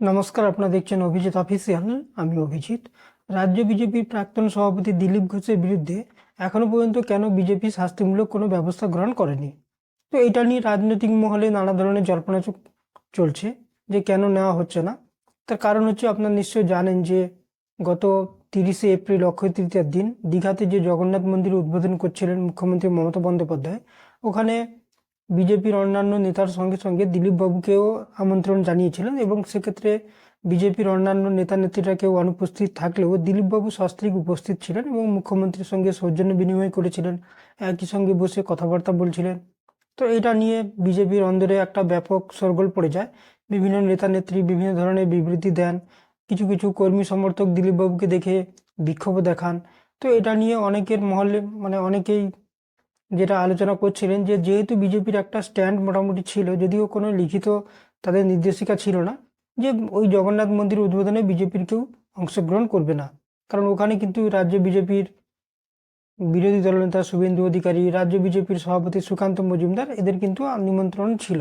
নমস্কার, আপনারা দেখছেন অভিজিৎ অফিসিয়াল, আমি অভিজিৎ। রাজ্য বিজেপির প্রাক্তন সভাপতি দিলীপ ঘোষের বিরুদ্ধে এখনও পর্যন্ত কেন বিজেপি শাস্তিমূলক কোনো ব্যবস্থা গ্রহণ করেনি? তো এটা নিয়ে রাজনৈতিক মহলে নানা ধরনের জল্পনা চলছে যে কেন নেওয়া হচ্ছে না। তার কারণ হচ্ছে আপনারা নিশ্চয়ই জানেন যে গত তিরিশে এপ্রিল অক্ষয় তৃতীয়ার দিন দীঘাতে যে জগন্নাথ মন্দির উদ্বোধন করছিলেন মুখ্যমন্ত্রী মমতা বন্দ্যোপাধ্যায়, ওখানে বিজেপির অন্যান্য নেতার সঙ্গে সঙ্গে দিলীপ বাবুকেও আমন্ত্রণ জানিয়েছিলেন এবং সেক্ষেত্রে বিজেপির অন্যান্য নেতা নেত্রীরা কেউ অনুপস্থিত থাকলেও দিলীপবাবু সস্ত্রীক উপস্থিত ছিলেন এবং মুখ্যমন্ত্রীর সঙ্গে সৌজন্য বিনিময় করেছিলেন, একই সঙ্গে বসে কথাবার্তা বলছিলেন। তো এটা নিয়ে বিজেপির অন্দরে একটা ব্যাপক সরগোল পড়ে যায়। বিভিন্ন নেতা নেত্রী বিভিন্ন ধরনের বিবৃতি দেন। কিছু কিছু কর্মী সমর্থক দিলীপবাবুকে দেখে বিক্ষোভ দেখান। তো এটা নিয়ে অনেকের মহলে মানে অনেকেই যেটা আলোচনা করছিলেন যে যেহেতু বিজেপির একটা স্ট্যান্ড মোটামুটি ছিল, যদিও কোনো লিখিত তাদের নির্দেশিকা ছিল না যে ওই জগন্নাথ মন্দির উদ্বোধনে বিজেপির কেউ অংশগ্রহণ করবে না। কারণ ওখানে কিন্তু রাজ্য বিজেপির বিরোধী দলনেতা শুভেন্দু অধিকারী, রাজ্য বিজেপির সভাপতি সুকান্ত মজুমদার, এদের কিন্তু নিমন্ত্রণ ছিল।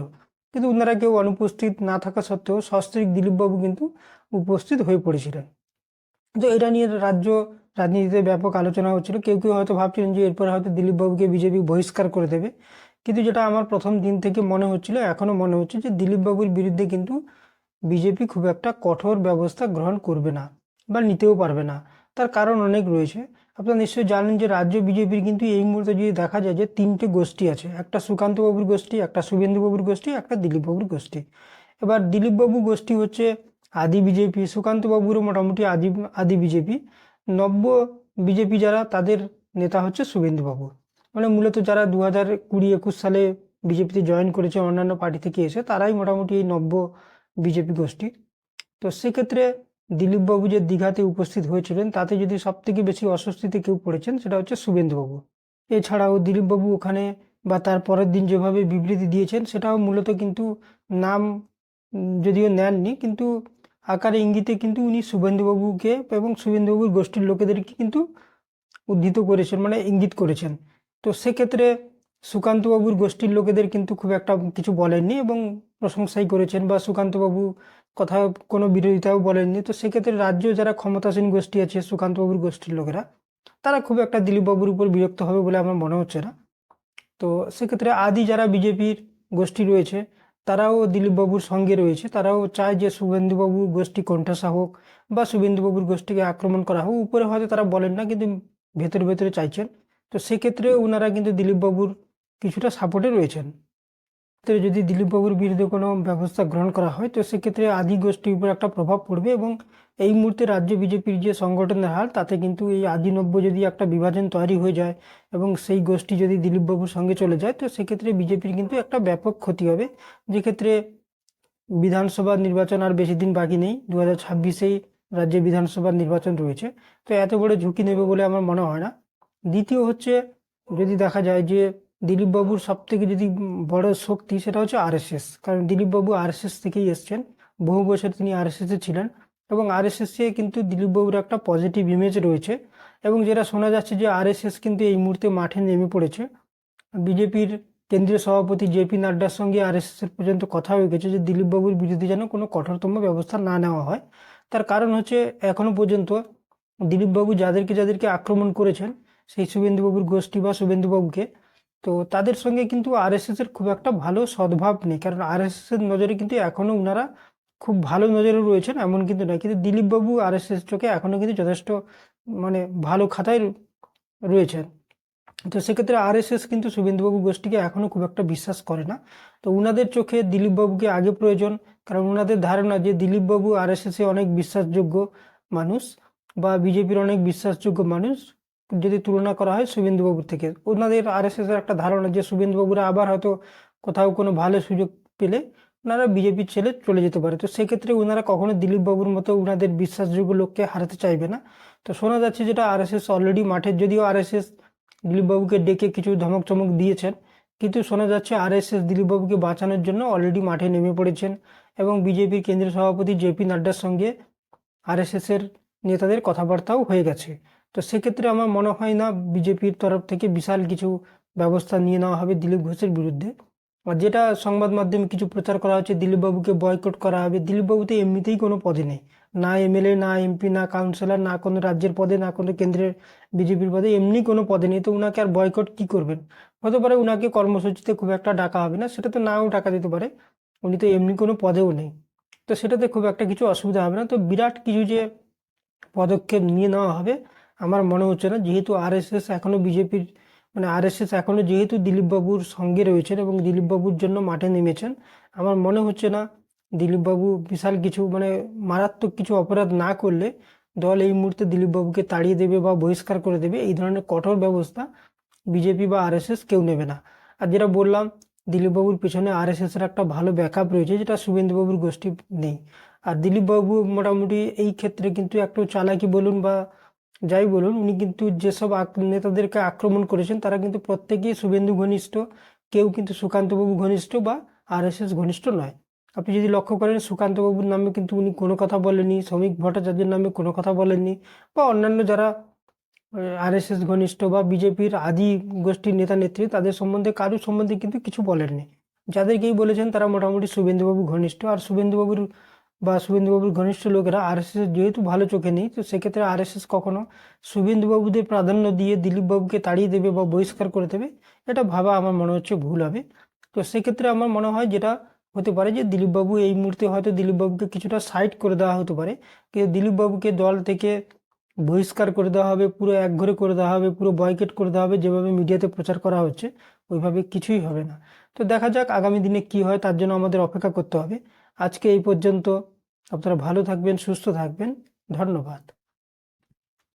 কিন্তু ওনারা কেউ অনুপস্থিত না থাকা সত্ত্বেও সস্ত্রীক দিলীপবাবু কিন্তু উপস্থিত হয়ে পড়েছিলেন। তো এটা নিয়ে রাজ্য রাজনীতিতে ব্যাপক আলোচনা হচ্ছিল, কেউ কেউ হয়তো ভাবছিলেন যে এরপরে হয়তো দিলীপবাবুকে বিজেপি বহিষ্কার করে দেবে। কিন্তু যেটা আমার প্রথম দিন থেকে মনে হচ্ছিল এখনও মনে হচ্ছে যে দিলীপবাবুর বিরুদ্ধে কিন্তু বিজেপি খুব একটা কঠোর ব্যবস্থা গ্রহণ করবে না বা নিতেও পারবে না। তার কারণ অনেক রয়েছে। আপনারা নিশ্চয়ই জানেন যে রাজ্য বিজেপির কিন্তু এই মুহূর্তে যদি দেখা যায় যে তিনটে গোষ্ঠী আছে, একটা সুকান্তবাবুর গোষ্ঠী, একটা শুভেন্দুবাবুর গোষ্ঠী, একটা দিলীপবাবুর গোষ্ঠী। এবার দিলীপবাবু গোষ্ঠী হচ্ছে আদি বিজেপি সুকান্তবাবুরও মোটামুটি আদি আদি বিজেপি। নব্য বিজেপি যারা, তাদের নেতা হচ্ছে শুভেন্দুবাবু। মানে মূলত যারা দু হাজার কুড়ি একুশ সালে বিজেপিতে জয়েন করেছে, অন্যান্য পার্টি থেকে এসে, তারাই মোটামুটি এই নব্য বিজেপি গোষ্ঠী তো সেক্ষেত্রে দিলীপবাবু যে দীঘাতে উপস্থিত হয়েছিলেন, তাতে যদি সব থেকে বেশি অস্বস্তিতে কেউ পড়েছেন, সেটা হচ্ছে শুভেন্দুবাবু। এছাড়াও দিলীপবাবু ওখানে বা তার পরের দিন যেভাবে বিবৃতি দিয়েছেন, সেটাও মূলত কিন্তু নাম যদিও নেননি, কিন্তু আকারে ইঙ্গিতে কিন্তু উনি শুভেন্দুবাবুকে এবং শুভেন্দুবাবুর গোষ্ঠীর লোকেদেরকে কিন্তু উদ্ধৃত করেছেন মানে ইঙ্গিত করেছেন। তো সেক্ষেত্রে সুকান্তবাবুর গোষ্ঠীর লোকেদের কিন্তু খুব একটা কিছু বলেননি এবং প্রশংসাই করেছেন বা সুকান্তবাবু কথা কোনো বিরোধিতাও বলেননি। তো সেক্ষেত্রে রাজ্য যারা ক্ষমতাসীন গোষ্ঠী আছে, সুকান্তবাবুর গোষ্ঠীর লোকেরা, তারা খুব একটা দিলীপবাবুর উপর বিরক্ত হবে বলে আমার মনে হচ্ছে না। তো সেক্ষেত্রে আদি যারা বিজেপির গোষ্ঠী রয়েছে তারাও দিলীপবাবুর সঙ্গে রয়েছে। তারাও চায় যে শুভেন্দুবাবুর গোষ্ঠী কণ্ঠাসা হোক বা শুভেন্দুবাবুর গোষ্ঠীকে আক্রমণ করা হোক। উপরে হয়তো তারা বলেন না, কিন্তু ভেতরে ভেতরে চাইছেন। তো সেক্ষেত্রে ওনারা কিন্তু দিলীপবাবুর কিছুটা সাপোর্টে রয়েছেন। তো যদি দিলীপবাবুর বিরুদ্ধে কোনো ব্যবস্থা গ্রহণ করা হয়, তো সেক্ষেত্রে আদি গোষ্ঠীর উপর একটা প্রভাব পড়বে এবং এই মুহূর্তে রাজ্য বিজেপির যে সংগঠনের হাল তাতে কিন্তু এই আদি নব্য যদি একটা বিভাজন তৈরি হয়ে যায় এবং সেই গোষ্ঠী যদি দিলীপবাবুর সঙ্গে চলে যায়, তো সেক্ষেত্রে বিজেপির কিন্তু একটা ব্যাপক ক্ষতি হবে। যেক্ষেত্রে বিধানসভা নির্বাচন আর বেশি দিন বাকি নেই দু হাজার ছাব্বিশেই রাজ্যে বিধানসভার নির্বাচন রয়েছে। তো এত বড় ঝুঁকি নেবে বলে আমার মনে হয় না। দ্বিতীয় হচ্ছে, যদি দেখা যায় যে দিলীপবাবুর সব থেকে যদি বড় শক্তি সেটা হচ্ছে আরএসএস কারণ দিলীপবাবু আরএসএস থেকেই এসছেন। বহু বছর তিনি আর আরএসএসে ছিলেন এবং আর এস আরএসএসে কিন্তু দিলীপবাবুর একটা পজিটিভ ইমেজ রয়েছে এবং যেটা শোনা যাচ্ছে যে আরএসএস কিন্তু এই মুহূর্তে মাঠে নেমে পড়েছে। বিজেপির কেন্দ্রীয় সভাপতি জেপি নাড্ডার সঙ্গে আরএসএস এর পর্যন্ত কথা হয়ে গেছে যে দিলীপবাবুর বিরুদ্ধে যেন কোনো কঠোরতম ব্যবস্থা না নেওয়া হয়। তার কারণ হচ্ছে এখনও পর্যন্ত দিলীপবাবু যাদেরকে যাদেরকে আক্রমণ করেছেন সেই শুভেন্দুবাবুর গোষ্ঠী বা শুভেন্দুবাবুকে তো তাদের সঙ্গে কিন্তু আরএসএস এর খুব একটা ভালো সদ্ভাব নেই। কারণ আরএসএস এর নজরে কিন্তু এখনও ওনারা খুব ভালো নজরে রয়েছেন, এমন কিন্তু নয়। কিন্তু দিলীপবাবু আরএসএস চোখে এখনও কিন্তু যথেষ্ট মানে ভালো খাতায় রয়েছেন। তো সেক্ষেত্রে আরএসএস কিন্তু শুভেন্দুবাবু গোষ্ঠীকে এখনও খুব একটা বিশ্বাস করে না। তো উনাদের চোখে দিলীপবাবুকে আগে প্রয়োজন, কারণ ওনাদের ধারণা যে দিলীপবাবু এ অনেক বিশ্বাসযোগ্য মানুষ বা বিজেপির অনেক বিশ্বাসযোগ্য মানুষ যদি তুলনা করা হয় শুভেন্দুবাবুর থেকে। ওনাদের আরএসএস এর একটা ধারণা যে শুভেন্দুবাবুরা আবার হয়তো কোথাও কোনো ভালো সুযোগ পেলে ওনারা বিজেপির ছেলে চলে যেতে পারে। তো সেক্ষেত্রে ওনারা কখনো দিলীপবাবুর মতো ওনাদের বিশ্বাসযোগ্য লোককে হারাতে চাইবে না। তো শোনা যাচ্ছে যেটা আরএসএস অলরেডি মাঠে যদিও আর এস আরএসএস দিলীপবাবুকে ডেকে কিছু ধমক চমক দিয়েছেন, কিন্তু শোনা যাচ্ছে আর এস আরএসএস দিলীপবাবুকে বাঁচানোর জন্য অলরেডি মাঠে নেমে পড়েছেন এবং বিজেপির কেন্দ্রীয় সভাপতি জেপি নাড্ডার সঙ্গে আরএসএস এর নেতাদের কথাবার্তাও হয়ে গেছে। তো সেক্ষেত্রে আমার মনে হয় না বিজেপির তরফ থেকে বিশাল কিছু ব্যবস্থা নিয়ে নেওয়া হবে দিলীপ ঘোষের বিরুদ্ধে। আর যেটা সংবাদ মাধ্যমে কিছু প্রচার করা হচ্ছে, দিলীপবাবুকে বয়কট করা হবে, দিলীপবাবু তো এমনিতেই কোনো পদে নেই। না এমএলএ না এমপি না কাউন্সিলর না কোনো রাজ্যের পদে, না কোনো কেন্দ্রের বিজেপির পদে, এমনি কোনো পদে নেই। তো উনাকে আর বয়কট কি করবেন? হতে পারে উনাকে কর্মসূচিতে খুব একটা ডাকা হবে না, সেটা তো নাও ডাকা দিতে পারে। উনি তো এমনি কোনো পদেও নেই। তো সেটাতে খুব একটা কিছু অসুবিধা হবে না। তো বিরাট কিছু যে পদক্ষেপ নিয়ে নেওয়া হবে আমার মনে হচ্ছে না। যেহেতু আরএসএস এখনও বিজেপির মানে আরএসএস এখনও যেহেতু দিলীপবাবুর সঙ্গে রয়েছেন এবং দিলীপবাবুর জন্য মাঠে নেমেছেন, আমার মনে হচ্ছে না দিলীপবাবু বিশাল কিছু মানে মারাত্মক কিছু অপরাধ না করলে দল এই মুহূর্তে দিলীপবাবুকে তাড়িয়ে দেবে বা বহিষ্কার করে দেবে। এই ধরনের কঠোর ব্যবস্থা বিজেপি বা আরএসএস কেউ নেবে না। আর যেটা বললাম দিলীপবাবুর পেছনে আরএসএস এর একটা ভালো ব্যাকআপ রয়েছে, যেটা শুভেন্দুবাবুর গোষ্ঠী নেই। আর দিলীপবাবু মোটামুটি এই ক্ষেত্রে কিন্তু একটু চালাকি বলুন বা যাই বলুন, উনি কিন্তু যেসব নেতাদেরকে আক্রমণ করেছেন, তারা কিন্তু প্রত্যেকেই শুভেন্দু ঘনিষ্ঠ। কেউ কিন্তু সুকান্তবাবু ঘনিষ্ঠ বা আরএসএস ঘনিষ্ঠ নয়। আপনি যদি লক্ষ্য করেন, সুকান্তবাবুর নামে কিন্তু উনি কোনো কথা বলেননি, শ্রমিক ভট্টাচার্যের নামে কোনো কথা বলেননি বা অন্যান্য যারা আরএসএস ঘনিষ্ঠ বা বিজেপির আদি গোষ্ঠীর নেতা নেত্রী, তাদের সম্বন্ধে, কারোর সম্বন্ধে কিন্তু কিছু বলেননি। যাদেরকেই বলেছেন, তারা মোটামুটি শুভেন্দুবাবু ঘনিষ্ঠ। আর শুভেন্দুবাবুর বা শুভেন্দুবাবুর ঘনিষ্ঠ লোকেরা আর আরএসএস যেহেতু ভালো চোখে নেই, তো সেক্ষেত্রে আরএসএস কখনো শুভেন্দুবাবুদের প্রাধান্য দিয়ে দিলীপবাবুকে তাড়িয়ে দেবে বা বহিষ্কার করে দেবে, এটা ভাবা আমার মনে হচ্ছে ভুল হবে। তো সেক্ষেত্রে আমার মনে হয় যেটা হতে পারে যে দিলীপবাবু এই মুহূর্তে হয়তো দিলীপবাবুকে কিছুটা সাইড করে দেওয়া হতে পারে, কিন্তু দিলীপবাবুকে দল থেকে বহিষ্কার করে দেওয়া হবে, পুরো একঘরে করে দেওয়া হবে, পুরো বয়কেট করে দেওয়া হবে যেভাবে মিডিয়াতে প্রচার করা হচ্ছে, ওইভাবে কিছুই হবে না। তো দেখা যাক আগামী দিনে কি হয়, তার জন্য আমাদের অপেক্ষা করতে হবে। আজকে এই পর্যন্ত। আপনারা ভালো থাকবেন সুস্থ থাকবেন। ধন্যবাদ।